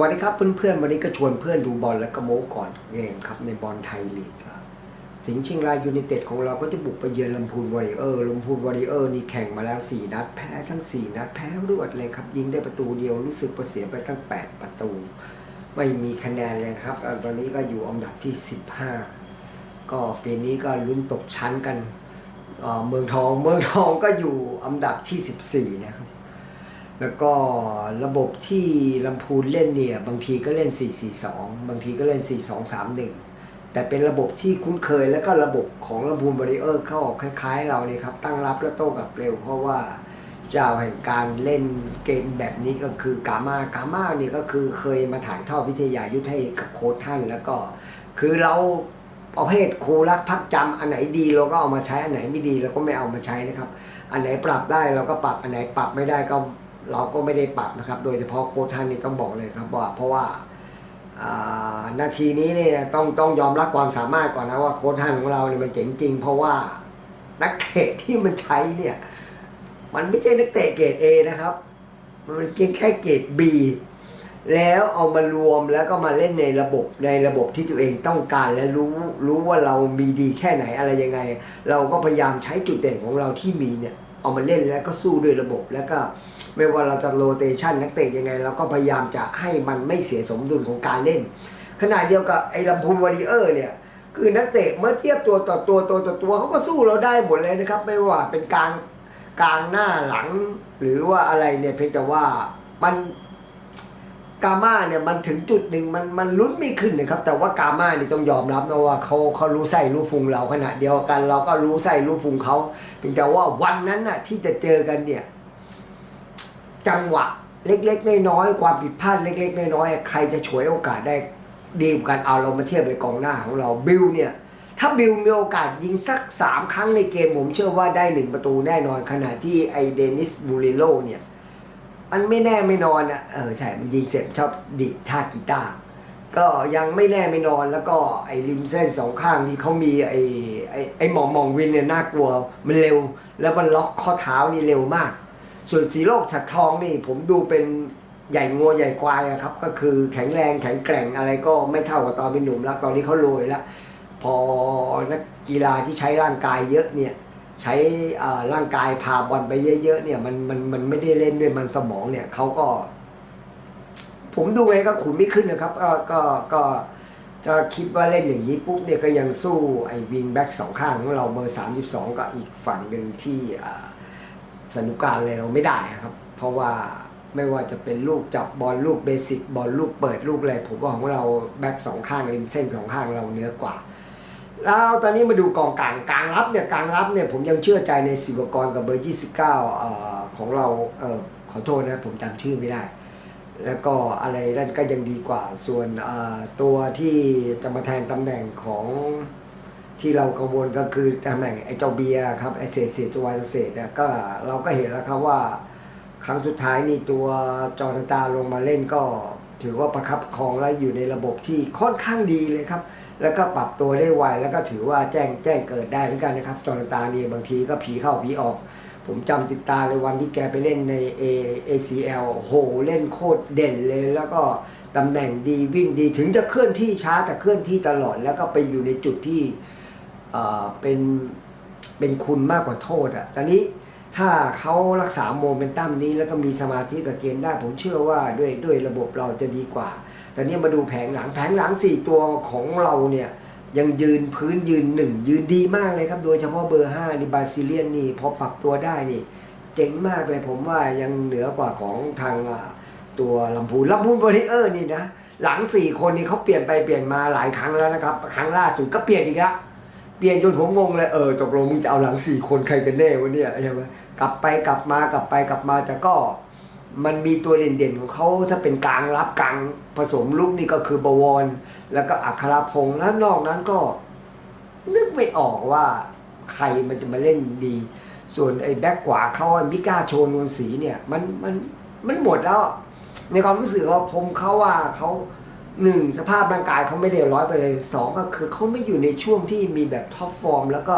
วัสดีครับเพื่อนๆ วันนี้ก็ชวนเพื่อนดูบอลแล้วก็โม้ก่อนเกมครับในบอลไทยลีกครับสิงห์เชียงรายยูไนเต็ดของเราก็จะบุกไปเยือนลำพูนวอริเออร์ลำพูนวอริเออร์นี่แข่งมาแล้ว 4 นัดแพ้ทั้ง 4 นัดแพ้รวดเลยครับ ยิงได้ประตูเดียวรู้สึกว่าเสียไปตั้ง 8 ประตู ไม่มีคะแนนเลยครับตอนนี้ก็อยู่อันดับที่ 15 ก็ปีนี้ก็ลุ้นตกชั้นกันเออเมืองทองเมืองทองก็อยู่อันดับที่ 14 นะครับ แล้วก็ระบบที่ลำพูนเล่นเนี่ยบางทีก็เล่น 4-4-2 บางทีก็เล่น 4-2-3-1 แต่เป็นระบบที่คุ้นเคยแล้วก็ระบบของลำพูนบริเออร์เข้าออกคล้ายๆ เราเนี่ยครับ ตั้งรับและโต้กลับเร็ว เพราะว่าเจ้าแห่งการเล่นเกมแบบนี้ก็คือกามากามาเนี่ยก็คือเคยมาถ่ายทอดวิทยายุทธให้กับโค้ชท่านแล้วก็ คือเราประเภทครูรักพักจำอันไหนดีเราก็เอามาใช้อันไหนไม่ดีเราก็ไม่เอามาใช้นะครับ อันไหนปรับได้เราก็ปรับอันไหนปรับไม่ได้ก็ เราก็ไม่ได้ปรับนะครับ โดยเฉพาะโค้ชท่านนี่ต้องบอกเลยครับว่าเพราะว่านาทีนี้เนี่ยต้องต้องยอมรับความสามารถก่อนนะว่าโค้ชท่านของเราเนี่ยมันเจ๋งจริง เพราะว่านักเตะที่มันใช้เนี่ย มันไม่ใช่นักเตะเกรด A นะครับ มันเป็นแค่เกรด B แล้วเอามารวมแล้วก็มาเล่นในระบบในระบบที่ตัวเองต้องการและรู้รู้ว่าเรามีดีแค่ไหนอะไรยังไง เราก็พยายามใช้จุดเด่นของเราที่มีเนี่ย เอามาเล่นแล้วก็สู้ด้วยระบบแล้วก็ไม่ว่าเราจะโรเตชันนักเตะยังไงเราก็พยายามจะให้มันไม่เสียสมดุลของการเล่น ขณะเดียวกับไอ้ลำพูนวอริเออร์เนี่ยคือนักเตะเมื่อเทียบตัวต่อตัวตัวต่อตัวเขาก็สู้เราได้หมดเลยนะครับ ไม่ว่าเป็นกลางกลางหน้าหลัง หรือว่าอะไรเนี่ยเพียงแต่ว่ามัน กาม่าเนี่ยมันถึงจุดหนึ่งมันมันลุ้นไม่ขึ้นนะครับ แต่ว่ากาม่าเนี่ยต้องยอมรับนะว่าเขาเขารู้ไส้รู้พุงเราขณะเดียวกัน เราก็รู้ไส้รู้พุงเขาเพียงแต่ว่าวันนั้นน่ะที่จะเจอกันเนี่ย จังหวะเล็กๆน้อยๆความผิดพลาดเล็ก ๆ น้อยๆใครจะฉวยโอกาสได้ดีกว่ากันเอาเรามาเทียบเลยกองหน้าของเราบิลเนี่ย ถ้าบิลมีโอกาสยิงสักสามครั้งในเกมผมเชื่อว่าได้หนึ่งประตูแน่นอนขณะที่ไอเดนิสบูริโลเนี่ย มันไม่แน่ไม่นอนอะเออใช่มันยิงเสร็จชอบดิดท่ากีตาร์ก็ยังไม่แน่ไม่นอนแล้วก็ไอ้ริมเส้นสองข้างนี่เขามีไอ้ไอ้ไอ้หมองมองวินเนี่ยน่ากลัวมันเร็ว แล้วมันล็อกข้อเท้านี่เร็วมาก ส่วนสีโลกฉัดทองนี่ผมดูเป็นใหญ่งัวใหญ่ควายครับ ก็คือแข็งแรงแข็งแกร่งอะไรก็ไม่เท่ากับตอนเป็นหนุ่มแล้วตอนนี้เขาโรยแล้วพอนักกีฬาที่ใช้ร่างกายเยอะเนี่ย ใช้ร่างกายพาบอลไปเยอะๆเนี่ยมันมันมันไม่ได้เล่นด้วยมันสมองเนี่ยเขาก็ ผมดูไงก็ขุนไม่ขึ้นนะครับ ก็ก็ก็จะคิดว่าเล่นอย่างนี้ปุ๊บเนี่ยก็ยังสู้ไอ้วิงแบ็กสองข้างของเราเบอร์ 32 กับอีกฝั่งหนึ่งที่สนุกการเลยเราไม่ได้ครับ เพราะว่าไม่ว่าจะเป็นลูกจับบอลลูกเบสิกบอลลูกเปิดลูกอะไรผมว่าของเราแบ็กสองข้างริมเส้นสองข้างเราเนื้อกว่า แล้วตอนนี้มาดูกองกลางกลางรับเนี่ยกลางรับเนี่ยผมยังเชื่อใจในสิวกรกับเบอร์29เอ่อของเราเออขอโทษนะผมจำชื่อไม่ได้ แล้วก็อะไรนั่นก็ยังดีกว่าส่วนตัวที่จะมาแทนตำแหน่งของที่เรากังวลก็คือตำแหน่งไอ้เจ้าเบียร์ครับไอ้เศษเศษตัววันเศษเนี่ยก็เราก็เห็นแล้วครับว่า ครั้งสุดท้ายนี่ตัวจอร์นตาลงมาเล่นก็ถือว่าประคับประคองและอยู่ในระบบที่ค่อนข้างดีเลยครับ แล้วก็ปรับตัวได้ไวแล้วก็ถือว่าแจ้งแจ้งเกิดได้เหมือนกันนะครับจอร์นตานี่บางทีก็ผีเข้าผีออก ผมจำติดตาเลยวันที่แกไปเล่นใน A ACL โหเล่นโคตรเด่นเลย แล้วก็ตำแหน่งดีวิ่งดีถึงจะเคลื่อนที่ช้าแต่เคลื่อนที่ตลอด แล้วก็ไปอยู่ในจุดที่เอ่อเป็นเป็นคุณมากกว่าโทษอะ่ะตอนนี้ถ้าเขารักษาโมเมนตัมนี้แล้วก็มีสมาธิกับเกมได้ ผมเชื่อว่าด้วยด้วยระบบเราจะดีกว่า แต่เนี่มาดูแผงหลังแผงหลังสี่ตัวของเราเนี่ยยังยืนพื้นยืนหนึ่งยืนดีมากเลยครับ โดยเฉพาะเบอร์ห้านี่บาซิเลียนนี่พอปรับตัวได้นี่ เจ๋งมากเลยผมว่ายังเหนือกว่าของทางตัวลำพูนลำพูนบริเออร์นี่นะหลังสี่คนนี่เขาเปลี่ยนไปเปลี่ยนมาหลายครั้งแล้วนะครับ ครั้งล่าสุดก็เปลี่ยนอีกละเปลี่ยนจนผมงงเลยเออตกลงมึงจะเอาหลังสี่คนใครกันแน่วะเนี่ยใช่ไหมกลับไปกลับมากลับไปกลับมาแต่ก็ มันมีตัวเด่นๆของเขาถ้าเป็นกลางรับกลางผสมลูกนี่ก็คือบวร แล้วก็อัครพงษ์แล้วนอกนั้นก็ นึกไม่ออกว่าใครมันจะมาเล่นดี ส่วนไอ้แบ็กขวาเขาไอ้มิก้าโชนวนสีเนี่ย มันมันมันหมดแล้ว ในความรู้สึกว่าผมเขาว่าเขาหนึ่งสภาพร่างกายเขาไม่ได้ร้อยไปเลยสองก็คือเขาไม่อยู่ในช่วงที่มีแบบท็อปฟอร์ม แล้วก็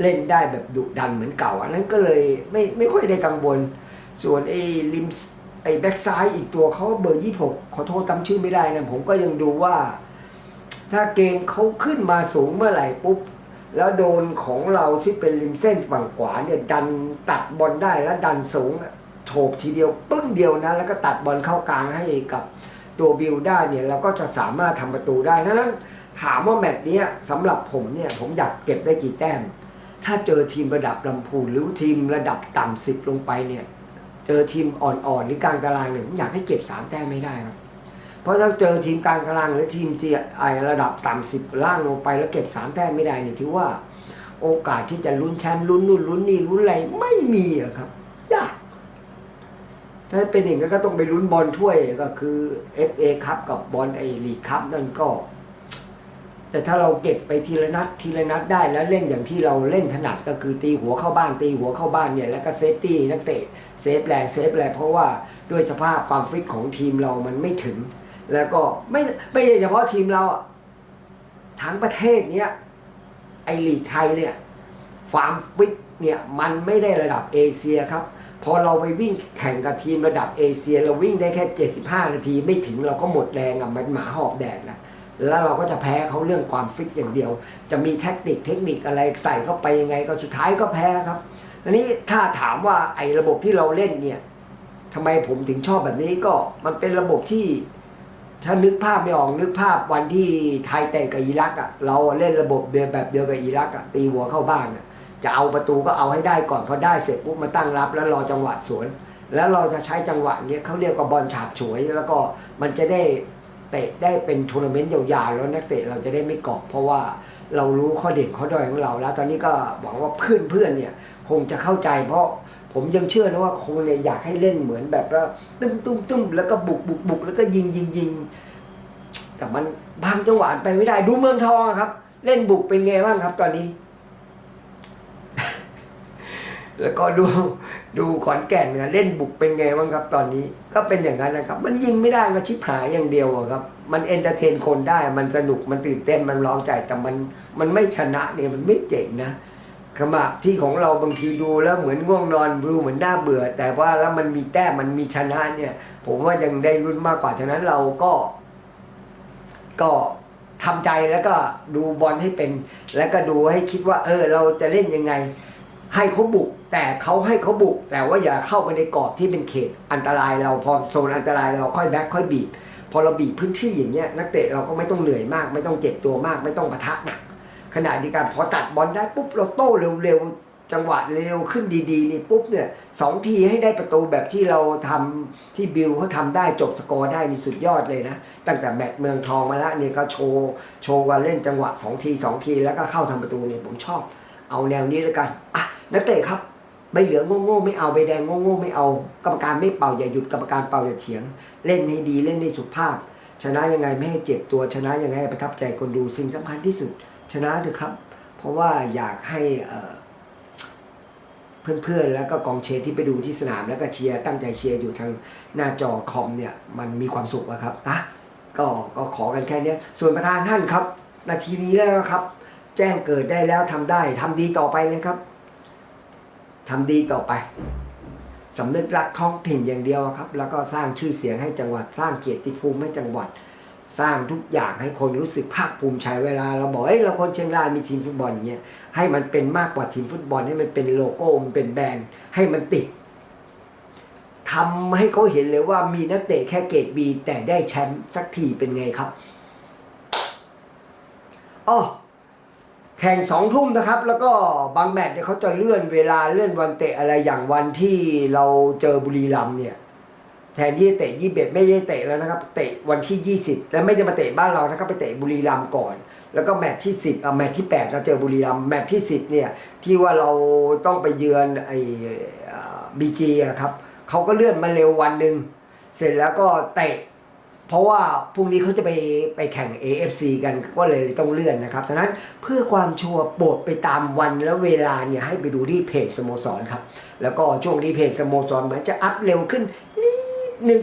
เล่นได้แบบดุดันเหมือนเก่า อันนั้นก็เลยไม่ไม่ค่อยได้กังวลส่วนไอ้ริม ไอ้แบ็กซ้ายอีกตัวเขาเบอร์ยี่หกขอโทษจำชื่อไม่ได้นะผมก็ยังดูว่า ถ้าเกมเขาขึ้นมาสูงเมื่อไหร่ปุ๊บ แล้วโดนของเราที่เป็นริมเส้นฝั่งขวาเนี่ยดันตัดบอลได้แล้วดันสูงโฉบทีเดียวปึ้งเดียวนะ แล้วก็ตัดบอลเข้ากลางให้กับตัวบิลได้เนี่ยเราก็จะสามารถทำประตูได้ดังนั้นถามว่าแมตช์นี้สำหรับผมเนี่ยผมอยากเก็บได้กี่แต้ม ถ้าเจอทีมระดับลำพูนหรือทีมระดับต่ำสิบลงไปเนี่ย เจอทีมอ่อนๆหรือกลางตารางเนี่ยผมอยากให้เก็บสามแต้มไม่ได้ครับเพราะถ้าเจอทีมกลางตารางหรือทีมเจียไอระดับต่ำสิบล่างลงไปแล้วเก็บสามแต้มไม่ได้เนี่ยถือว่าโอกาสที่จะลุ้นแชมป์ลุ้นนู่นลุ้นนี่ลุ้นอะไรไม่มีอะครับยากถ้าเป็นอย่างนั้นก็ต้องไปลุ้นบอลถ้วยก็คือ FA คัพกับบอลไอลีกคัพนั่นก็ แต่ถ้าเราเก็บไปทีละนัดทีละนัดได้แล้วเล่นอย่างที่เราเล่นถนัดก็คือตีหัวเข้าบ้านตีหัวเข้าบ้านเนี่ยแล้วก็เซฟตี้นักเตะเซฟแรงเซฟแรงเพราะว่าด้วยสภาพความฟิตของทีมเรามันไม่ถึง แล้วก็ไม่ไม่ใช่เฉพาะทีมเราทั้งประเทศเนี้ยไอลีกไทยเนี่ยความฟิตเนี่ยมันไม่ได้ระดับเอเชียครับพอเราไปวิ่งแข่งกับทีมระดับเอเชีย เราวิ่งได้แค่ 75 นาทีไม่ถึงเราก็หมดแรงอะมันหมาหอบแดดแล้ว แล้วเราก็จะแพ้เขาเรื่องความฟิตอย่างเดียว จะมีแท็กติกเทคนิคอะไรใส่เข้าไปยังไงก็สุดท้ายก็แพ้ครับอันนี้ถ้าถามว่าไอ้ระบบที่เราเล่นเนี่ยทำไมผมถึงชอบแบบนี้ก็มันเป็นระบบที่ ถ้านึกภาพไม่ออกนึกภาพวันที่ไทยเตะกับอิรักอะ เราเล่นระบบเดียวแบบเดียวกับอิรักอะตีหัวเข้าบ้านอะจะเอาประตูก็เอาให้ได้ก่อนพอได้เสร็จปุ๊บมาตั้งรับ แล้วรอจังหวะสวน แล้วเราจะใช้จังหวะเนี้ยเขาเรียกว่าบอลฉาบฉวย แล้วก็มันจะได้ เตะได้เป็นทัวร์นาเมนต์ยาวๆแล้วนักเตะเราจะได้ไม่เกาะเพราะว่าเรารู้ข้อเด่นข้อด้อยของเราแล้ว ตอนนี้ก็หวังว่าเพื่อนๆเนี่ยคงจะเข้าใจ เพราะผมยังเชื่อนะว่าคงเนี่ยอยากให้เล่นเหมือนแบบว่าตุ้มตุ้มตุ้มแล้วก็บุกบุกบุกแล้วก็ยิงยิงยิงแต่มันบางจังหวะไปไม่ได้ดูเมืองทองครับ เล่นบุกเป็นไงบ้างครับ ตอนนี้ แล้วก็ดูดูขอนแก่นเนี่ยเล่นบุกเป็นไงบ้างครับตอนนี้ก็เป็นอย่างนั้นนะครับ มันยิงไม่ได้ก็ชิบหายอย่างเดียวอะครับ มันเอนเตอร์เทนคนได้มันสนุกมันตื่นเต้นมันร้องใจแต่มันมันไม่ชนะเนี่ยมันไม่เจ๋งนะขณะที่ของเราบางทีดูแล้วเหมือนง่วงนอนดูเหมือนน่าเบื่อ แต่ว่าแล้วมันมีแต้มมันมีชนะเนี่ย ผมว่ายังได้รุ่นมากกว่าฉะนั้นเราก็ ก็ทำใจแล้วก็ดูบอลให้เป็น แล้วก็ดูให้คิดว่า เออ เราจะเล่นยังไง ให้เขาบุก แต่เขาให้เขาบุก แต่ว่าอย่าเข้าไปในกรอบที่เป็นเขตอันตรายเราพอโซนอันตรายเราค่อยแบ็คค่อยบีบ พอเราบีบพื้นที่อย่างเงี้ยนักเตะเราก็ไม่ต้องเหนื่อยมาก ไม่ต้องเจ็บตัวมาก ไม่ต้องปะทะหนักขณะเดียวกันพอตัดบอลได้ปุ๊บเราโต้เร็วๆจังหวะเร็วขึ้นดีๆนี่ปุ๊บเนี่ยสองทีให้ได้ประตูแบบที่เราทำที่บิลเขาทำได้จบสกอร์ได้นี่สุดยอดเลยนะตั้งแต่แมตช์เมืองทองมาแล้วเนี่ยก็โชว์โชว์ว่าเล่นจังหวะสองทีสองทีแล้วก็เข้าทำประตูเนี่ยผมชอบ เอาแนวนี้แล้วกันอะ นักเตะครับใบเหลืองโง่ๆไม่เอาใบแดงโง่ๆไม่เอา กรรมการไม่เป่าอย่าหยุดกรรมการเป่าอย่าเถียง เล่นให้ดีเล่นให้สุภาพ ชนะยังไงไม่ให้เจ็บตัวชนะยังไงประทับใจคนดูสิ่งสำคัญที่สุด ชนะเถอะครับ เพราะว่าอยากให้เพื่อนๆแล้วก็กองเชียร์ที่ไปดูที่สนามแล้วก็เชียร์ตั้งใจเชียร์อยู่ทางหน้าจอคอมเนี่ยมันมีความสุขอะครับนะก็ก็ขอกันแค่นี้ส่วนประธานท่านครับ นาทีนี้แล้วครับ แจ้งเกิดได้แล้วทำได้ทำดีต่อไปเลยครับ ทำดีต่อไปสำนึกรักท้องถิ่นอย่างเดียวครับ แล้วก็สร้างชื่อเสียงให้จังหวัดสร้างเกียรติภูมิให้จังหวัด สร้างทุกอย่างให้คนรู้สึกภาคภูมิใจเวลา เราบอกเอ้ยเราคนเชียงรายมีทีมฟุตบอลเงี้ยให้มันเป็นมากกว่าทีมฟุตบอลให้มันเป็นโลโก้มันเป็นแบรนด์ให้มันติดทำให้เขาเห็นเลยว่ามีนักเตะแค่เกรดบีแต่ได้แชมป์สักทีเป็นไงครับอ๋อ แข่งสองทุ่มนะครับ แล้วก็บางแมตช์เนี่ยเขาจะเลื่อนเวลาเลื่อนวันเตะอะไรอย่างวันที่เราเจอบุรีรัมเนี่ยแทนที่จะเตะยี่สิบไม่ได้เตะแล้วนะครับ เตะวันที่ยี่สิบแล้วไม่ได้มาเตะบ้านเรานะครับไปเตะบุรีรัมย์ก่อน แล้วก็แมตช์ที่สิบอะแมตช์ที่แปดเราเจอบุรีรัมย์แมตช์ที่สิบเนี่ย ที่ว่าเราต้องไปเยือนไอ้บีจีครับเขาก็เลื่อนมาเร็ววันหนึ่งเสร็จแล้วก็เตะ เพราะว่าพรุ่งนี้เขาจะไปไปแข่ง AFC กันก็เลยต้องเลื่อนนะครับดังนั้นเพื่อความชัวร์โปรดไปตามวันและเวลาเนี่ยให้ไปดูที่เพจสโมสรครับ แล้วก็ช่วงนี้เพจสโมสรเหมือนจะอัพเร็วขึ้นนิดนึง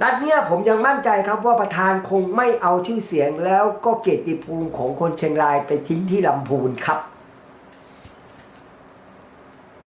นัดเนี้ยผมยังมั่นใจครับว่าประธานคงไม่เอาชื่อเสียงแล้วก็เกียรติภูมิของคนเชียงรายไปทิ้งที่ลำพูนครับ